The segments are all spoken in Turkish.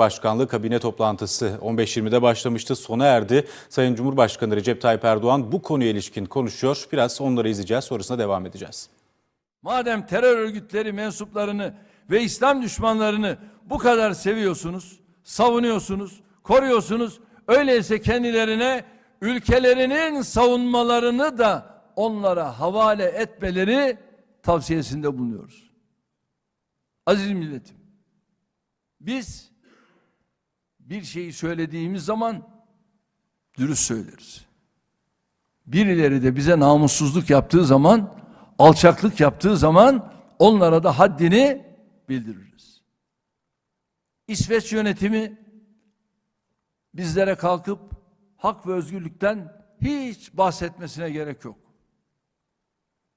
Cumhurbaşkanlığı kabine toplantısı 15.20'de başlamıştı, sona erdi. Sayın Cumhurbaşkanı Recep Tayyip Erdoğan bu konuya ilişkin konuşuyor. Biraz onları izleyeceğiz, sonrasında devam edeceğiz. Madem terör örgütleri mensuplarını ve İslam düşmanlarını bu kadar seviyorsunuz, savunuyorsunuz, koruyorsunuz, öyleyse kendilerine ülkelerinin savunmalarını da onlara havale etmeleri tavsiyesinde bulunuyoruz. Aziz milletim, biz bir şeyi söylediğimiz zaman dürüst söyleriz. Birileri de bize namussuzluk yaptığı zaman, alçaklık yaptığı zaman onlara da haddini bildiririz. İsveç yönetimi bizlere kalkıp hak ve özgürlükten hiç bahsetmesine gerek yok.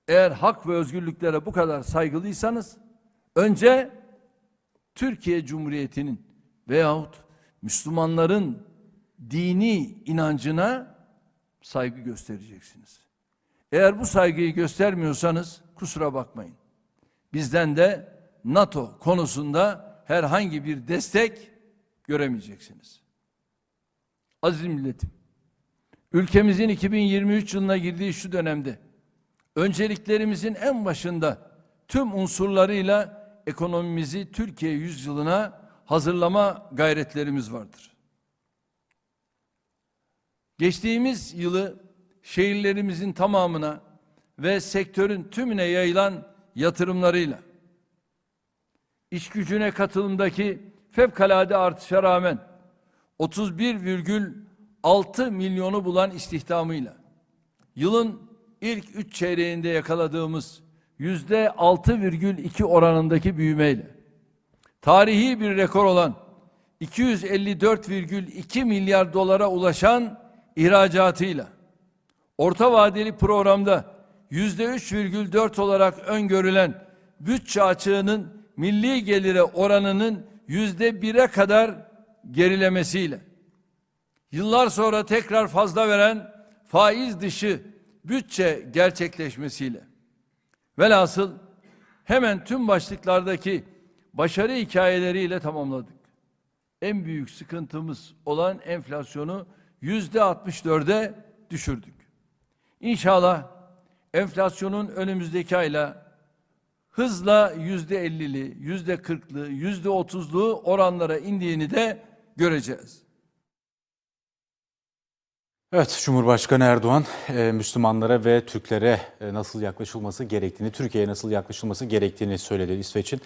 Eğer hak ve özgürlüklere bu kadar saygılıysanız önce Türkiye Cumhuriyeti'nin veyahut Müslümanların dini inancına saygı göstereceksiniz. Eğer bu saygıyı göstermiyorsanız kusura bakmayın. Bizden de NATO konusunda herhangi bir destek göremeyeceksiniz. Aziz milletim, ülkemizin 2023 yılına girdiği şu dönemde önceliklerimizin en başında tüm unsurlarıyla ekonomimizi Türkiye yüzyılına hazırlama gayretlerimiz vardır. Geçtiğimiz yılı şehirlerimizin tamamına ve sektörün tümüne yayılan yatırımlarıyla iş gücüne katılımdaki fevkalade artışa rağmen 31,6 milyonu bulan istihdamıyla yılın ilk üç çeyreğinde yakaladığımız yüzde 6,2 oranındaki büyümeyle tarihi bir rekor olan 254,2 milyar dolara ulaşan ihracatıyla orta vadeli programda yüzde 3,4 olarak öngörülen bütçe açığının milli gelire oranının yüzde bire kadar gerilemesiyle yıllar sonra tekrar fazla veren faiz dışı bütçe gerçekleşmesiyle. Velhasıl hemen tüm başlıklardaki başarı hikayeleriyle tamamladık. En büyük sıkıntımız olan enflasyonu yüzde 64'e düşürdük. İnşallah enflasyonun önümüzdeki ayla hızla yüzde 50'li, yüzde 40'lı, yüzde 30'lu oranlara indiğini de göreceğiz. Evet, Cumhurbaşkanı Erdoğan e, Müslümanlara ve Türklere e, nasıl yaklaşılması gerektiğini, Türkiye'ye nasıl yaklaşılması gerektiğini söyledi İsveç'in.